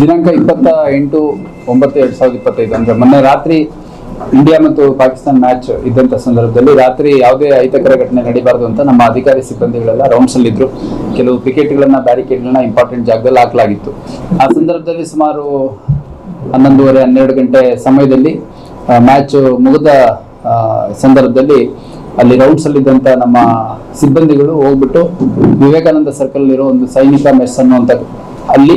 ದಿನಾಂಕ ಇಪ್ಪತ್ತ ಎಂಟು ಒಂಬತ್ತು ಎರಡ್ ಸಾವಿರದ ಇಪ್ಪತ್ತೈದು ಅಂದ್ರೆ ಮೊನ್ನೆ ರಾತ್ರಿ ಇಂಡಿಯಾ ಮತ್ತು ಪಾಕಿಸ್ತಾನ ಮ್ಯಾಚ್ ಇದ್ದಂತ ಸಂದರ್ಭದಲ್ಲಿ ರಾತ್ರಿ ಯಾವುದೇ ಅಹಿತಕರ ಘಟನೆ ನಡೀಬಾರದು ಅಂತ ನಮ್ಮ ಅಧಿಕಾರಿ ಸಿಬ್ಬಂದಿಗಳೆಲ್ಲ ರೌಂಡ್ಸ್ ಅಲ್ಲಿ ಇದ್ರು. ಕೆಲವು ವಿಕೆಟ್ಗಳನ್ನ ಬ್ಯಾರಿಕೇಡ್ಗಳನ್ನ ಇಂಪಾರ್ಟೆಂಟ್ ಜಾಗದಲ್ಲಿ ಹಾಕಲಾಗಿತ್ತು. ಆ ಸಂದರ್ಭದಲ್ಲಿ ಸುಮಾರು ಹನ್ನೊಂದುವರೆ, ಹನ್ನೆರಡು ಗಂಟೆ ಸಮಯದಲ್ಲಿ ಮ್ಯಾಚ್ ಮುಗಿದ ಸಂದರ್ಭದಲ್ಲಿ ಅಲ್ಲಿ ರೌಂಡ್ಸ್ ಅಲ್ಲಿ ಇದ್ದಂತ ನಮ್ಮ ಸಿಬ್ಬಂದಿಗಳು ಹೋಗ್ಬಿಟ್ಟು ವಿವೇಕಾನಂದ ಸರ್ಕಲ್ ಇರೋ ಒಂದು ಸೈನಿಕ ಮೆಸ್ ಅನ್ನುವಂಥ ಅಲ್ಲಿ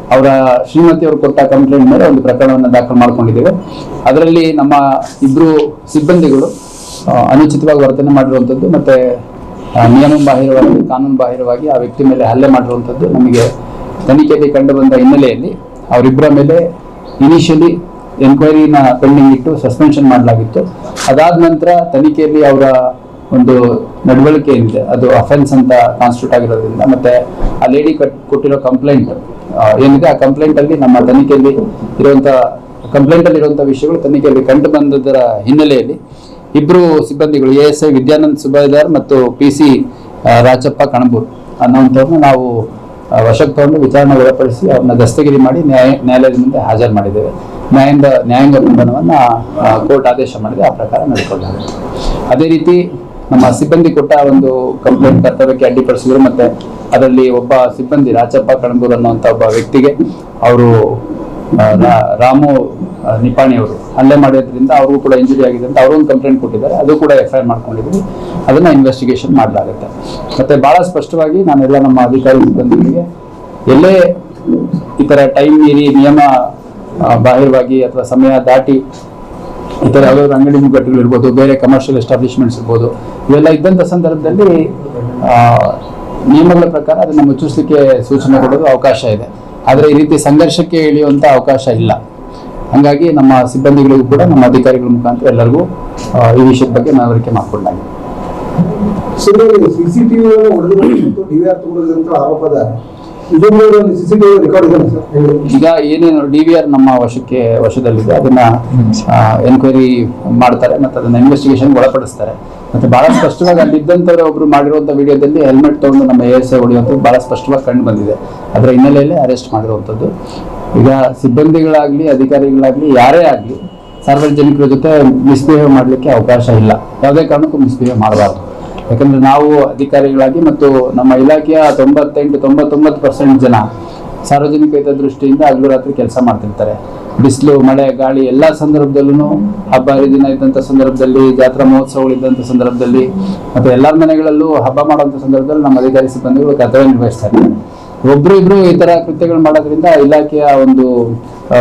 ಅವರ ಶ್ರೀಮತಿ ಅವರು ಕೊಟ್ಟ ಕಂಪ್ಲೇಂಟ್ ಮೇಲೆ ಒಂದು ಪ್ರಕರಣವನ್ನು ದಾಖಲು ಮಾಡ್ಕೊಂಡಿದ್ದೇವೆ. ಅದರಲ್ಲಿ ನಮ್ಮ ಇಬ್ಬರು ಸಿಬ್ಬಂದಿಗಳು ಅನುಚಿತವಾಗಿ ವರ್ತನೆ ಮಾಡಿರುವಂಥದ್ದು ಮತ್ತೆ ನಿಯಮ ಬಾಹಿರವಾಗಿ, ಕಾನೂನು ಬಾಹಿರವಾಗಿ ಆ ವ್ಯಕ್ತಿ ಮೇಲೆ ಹಲ್ಲೆ ಮಾಡಿರುವಂಥದ್ದು ನಮಗೆ ತನಿಖೆಯಲ್ಲಿ ಕಂಡು ಬಂದ ಹಿನ್ನೆಲೆಯಲ್ಲಿ ಅವರಿಬ್ಬರ ಮೇಲೆ ಇನಿಷಿಯಲಿ ಎನ್ಕ್ವೈರಿನ ಪೆಂಡಿಂಗ್ ಇಟ್ಟು ಸಸ್ಪೆನ್ಷನ್ ಮಾಡಲಾಗಿತ್ತು. ಅದಾದ ನಂತರ ತನಿಖೆಯಲ್ಲಿ ಅವರ ಒಂದು ನಡವಳಿಕೆ ಏನಿದೆ, ಅದು ಅಫೆನ್ಸ್ ಅಂತ ಕಾನ್ಸ್ಟಿಟ್ಯೂಟ್ ಆಗಿರೋದ್ರಿಂದ ಮತ್ತೆ ಆ ಲೇಡಿ ಕೊಟ್ಟಿರೋ ಕಂಪ್ಲೇಂಟ್ ಏನಿದೆ, ಆ ಕಂಪ್ಲೇಂಟ್ ಅಲ್ಲಿ ನಮ್ಮ ತನಿಖೆಯಲ್ಲಿ ಇರುವಂತ ಕಂಪ್ಲೇಂಟ್ ಅಲ್ಲಿ ಇರುವಂತಹ ವಿಷಯಗಳು ತನಿಖೆಯಲ್ಲಿ ಕಂಡು ಬಂದದರ ಹಿನ್ನೆಲೆಯಲ್ಲಿ ಇಬ್ರು ಸಿಬ್ಬಂದಿಗಳು, A S I, Vidyanand Subedar ಮತ್ತು ಪಿ ಸಿ ರಾಜಪ್ಪ ಕಣಬೂರ್ ಅನ್ನೋಂಥವ್ರನ್ನ ನಾವು ವಶಕ್ಕೆ ತಗೊಂಡು ವಿಚಾರಣೆ ಒಳಪಡಿಸಿ ಅವ್ರನ್ನ ದಸ್ತಗಿರಿ ಮಾಡಿ ನ್ಯಾಯ, ನ್ಯಾಯಾಲಯದ ಮುಂದೆ ಹಾಜರು ಮಾಡಿದ್ದೇವೆ. ನ್ಯಾಯಾಂಗ ನ್ಯಾಯಾಂಗ ಬಂಧನವನ್ನು ಕೋರ್ಟ್ ಆದೇಶ ಮಾಡಿದೆ, ಆ ಪ್ರಕಾರ ನಡೆಸಿಕೊಳ್ಳಲಾಗಿದೆ ಅದೇ ರೀತಿ ನಮ್ಮ ಸಿಬ್ಬಂದಿ ಕೊಟ್ಟ ಒಂದು ಕಂಪ್ಲೇಂಟ್ ಕರ್ತವ್ಯಕ್ಕೆ ಅಡ್ಡಿಪಡಿಸಿದ್ರು ಮತ್ತೆ ಅದರಲ್ಲಿ ಒಬ್ಬ ಸಿಬ್ಬಂದಿ ರಾಚಪ್ಪ ಕಣಬೂರ್ ಅನ್ನುವಂಥ ಒಬ್ಬ ವ್ಯಕ್ತಿಗೆ ಅವರು ರಾಮು ನಿಪಾಣಿ ಅವರು ಹಲ್ಲೆ ಮಾಡಿದ್ರಿಂದ ಅವರು ಕೂಡ ಇಂಜುರಿ ಆಗಿದೆ ಅಂತ ಅವರು ಒಂದು ಕಂಪ್ಲೇಂಟ್ ಕೊಟ್ಟಿದ್ದಾರೆ. ಅದು ಕೂಡ ಎಫ್ ಐ ಆರ್ ಅದನ್ನ ಇನ್ವೆಸ್ಟಿಗೇಷನ್ ಮಾಡಲಾಗುತ್ತೆ. ಮತ್ತೆ ಬಹಳ ಸ್ಪಷ್ಟವಾಗಿ ನಾನೆಲ್ಲ ನಮ್ಮ ಅಧಿಕಾರಿ ಸಿಬ್ಬಂದಿಗಳಿಗೆ ಎಲ್ಲೇ ಈ ತರ ಟೈಮ್ ಮೀರಿ ನಿಯಮ ಬಾಹಿರವಾಗಿ ಅಥವಾ ಸಮಯ ದಾಟಿ ಈ ಥರ ಯಾವ್ದಾದ್ರು ಅಂಗಡಿ ಇರ್ಬೋದು, ಬೇರೆ ಕಮರ್ಷಿಯಲ್ ಎಸ್ಟಾಬ್ಲಿಷ್ಮೆಂಟ್ಸ್ ಇರ್ಬೋದು, ಇವೆಲ್ಲ ಇದ್ದಂಥ ಸಂದರ್ಭದಲ್ಲಿ ನಿಯಮಗಳ ಪ್ರಕಾರ ಅದನ್ನು ಮುಚ್ಚಿಸಲಿಕ್ಕೆ ಸೂಚನೆ ಕೊಡೋದು ಅವಕಾಶ ಇದೆ. ಆದರೆ ಈ ರೀತಿ ಸಂಘರ್ಷಕ್ಕೆ ಇಳಿಯುವಂಥ ಅವಕಾಶ ಇಲ್ಲ. ಹಾಗಾಗಿ ನಮ್ಮ ಸಿಬ್ಬಂದಿಗಳಿಗೂ ಕೂಡ, ನಮ್ಮ ಅಧಿಕಾರಿಗಳ ಮುಖಾಂತರ ಎಲ್ಲರಿಗೂ ಈ ವಿಷಯದ ಬಗ್ಗೆ ಮನವರಿಕೆ ಮಾಡಿಕೊಂಡಾಗಿದೆ. ಸಿಸಿಟಿವಿ ಆರೋಪದ ಇದೊಂದು ಸಿಸಿಟಿವಿ ರೆಕಾರ್ಡ್ ಇದೆ ಈಗ ಏನೇನು ಡಿ ವಿ ಆರ್ ನಮ್ಮ ವಶಕ್ಕೆ ವಶದಲ್ಲಿದೆ ಅದನ್ನ ಎನ್ಕ್ವೈರಿ ಮಾಡ್ತಾರೆ ಮತ್ತೆ ಅದನ್ನ ಇನ್ವೆಸ್ಟಿಗೇಷನ್ ಒಳಪಡಿಸ್ತಾರೆ. ಮತ್ತೆ ಬಹಳ ಸ್ಪಷ್ಟವಾಗಿ ಅಲ್ಲಿ ಇದ್ದಂಥವ್ರು ಒಬ್ರು ಮಾಡಿರುವಂತ ವಿಡಿಯೋದಲ್ಲಿ ಹೆಲ್ಮೆಟ್ ತಗೊಂಡು ನಮ್ಮ ಎ ಎಸ್ ಐ ಹೊಡೆಯುವಂಥದ್ದು ಬಹಳ ಸ್ಪಷ್ಟವಾಗಿ ಕಂಡು ಬಂದಿದೆ. ಅದರ ಹಿನ್ನೆಲೆಯಲ್ಲಿ ಅರೆಸ್ಟ್ ಮಾಡಿರುವಂಥದ್ದು. ಈಗ ಸಿಬ್ಬಂದಿಗಳಾಗ್ಲಿ ಅಧಿಕಾರಿಗಳಾಗ್ಲಿ ಯಾರೇ ಆಗಲಿ ಸಾರ್ವಜನಿಕರ ಜೊತೆ ಮಿಸ್ಬಿಹೇವ್ ಮಾಡಲಿಕ್ಕೆ ಅವಕಾಶ ಇಲ್ಲ. ಯಾವುದೇ ಕಾರಣಕ್ಕೂ ಮಿಸ್ಬಿಹೇವ್ ಮಾಡಬಾರ್ದು. ಯಾಕಂದ್ರೆ ನಾವು ಅಧಿಕಾರಿಗಳಾಗಿ ಮತ್ತು ನಮ್ಮ ಇಲಾಖೆಯ ತೊಂಬತ್ತೆಂಟು, ತೊಂಬತ್ತೊಂಬತ್ತು ಪರ್ಸೆಂಟ್ ಜನ ಸಾರ್ವಜನಿಕ ಹಿತದೃಷ್ಟಿಯಿಂದ ಹಗಲು ರಾತ್ರಿ ಕೆಲಸ ಮಾಡ್ತಿರ್ತಾರೆ. ಬಿಸಿಲು, ಮಳೆ, ಗಾಳಿ ಎಲ್ಲ ಸಂದರ್ಭದಲ್ಲೂ ಹಬ್ಬ ಹರಿದಿನ ಇದ್ದಂಥ ಸಂದರ್ಭದಲ್ಲಿ, ಜಾತ್ರಾ ಮಹೋತ್ಸವಗಳು ಇದ್ದಂಥ ಸಂದರ್ಭದಲ್ಲಿ, ಮತ್ತು ಎಲ್ಲರ ಮನೆಗಳಲ್ಲೂ ಹಬ್ಬ ಮಾಡುವಂಥ ಸಂದರ್ಭದಲ್ಲಿ ನಮ್ಮ ಅಧಿಕಾರಿ ಸಿಬ್ಬಂದಿಗಳು ಕರ್ತವ್ಯ ನಿರ್ವಹಿಸ್ತಾ ಇರ್ತಾರೆ ಒಬ್ರು ಇಬ್ರು ಈ ತರ ಕೃತ್ಯಗಳು ಮಾಡೋದ್ರಿಂದ ಇಲಾಖೆಯ ಒಂದು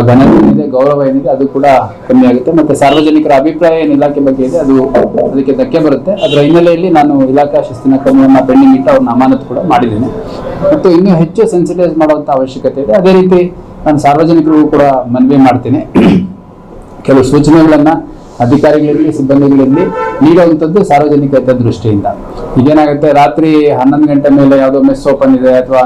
ಘನತೆ ಏನಿದೆ, ಗೌರವ ಏನಿದೆ, ಅದು ಕೂಡ ಕಮ್ಮಿ ಆಗುತ್ತೆ. ಮತ್ತೆ ಸಾರ್ವಜನಿಕರ ಅಭಿಪ್ರಾಯ ಏನು ಇಲಾಖೆ ಬಗ್ಗೆ ಇದೆ, ಅದು ಅದಕ್ಕೆ ಧಕ್ಕೆ ಬರುತ್ತೆ. ಅದರ ಹಿನ್ನೆಲೆಯಲ್ಲಿ ನಾನು ಇಲಾಖಾ ಶಿಸ್ತಿನ ಕ್ರಮವನ್ನು ಪೆಂಡಿಂಗ್ ಇಟ್ಟು ಅವ್ರನ್ನ ಅಮಾನತು ಕೂಡ ಮಾಡಿದ್ದೀನಿ. ಮತ್ತು ಇನ್ನೂ ಹೆಚ್ಚು ಸೆನ್ಸಿಟೈಸ್ ಮಾಡುವಂಥ ಅವಶ್ಯಕತೆ ಇದೆ. ಅದೇ ರೀತಿ ನಾನು ಸಾರ್ವಜನಿಕರಿಗೂ ಕೂಡ ಮನವಿ ಮಾಡ್ತೀನಿ. ಕೆಲವು ಸೂಚನೆಗಳನ್ನ ಅಧಿಕಾರಿಗಳಿರಲಿ ಸಿಬ್ಬಂದಿಗಳಿರಲಿ ನೀಡುವಂಥದ್ದು ಸಾರ್ವಜನಿಕ ಹಿತದೃಷ್ಟಿಯಿಂದ. ಈಗೇನಾಗುತ್ತೆ, ರಾತ್ರಿ ಹನ್ನೊಂದು ಗಂಟೆ ಮೇಲೆ ಯಾವುದೋ ಮೆಸ್ ಓಪನ್ ಇದೆ ಅಥವಾ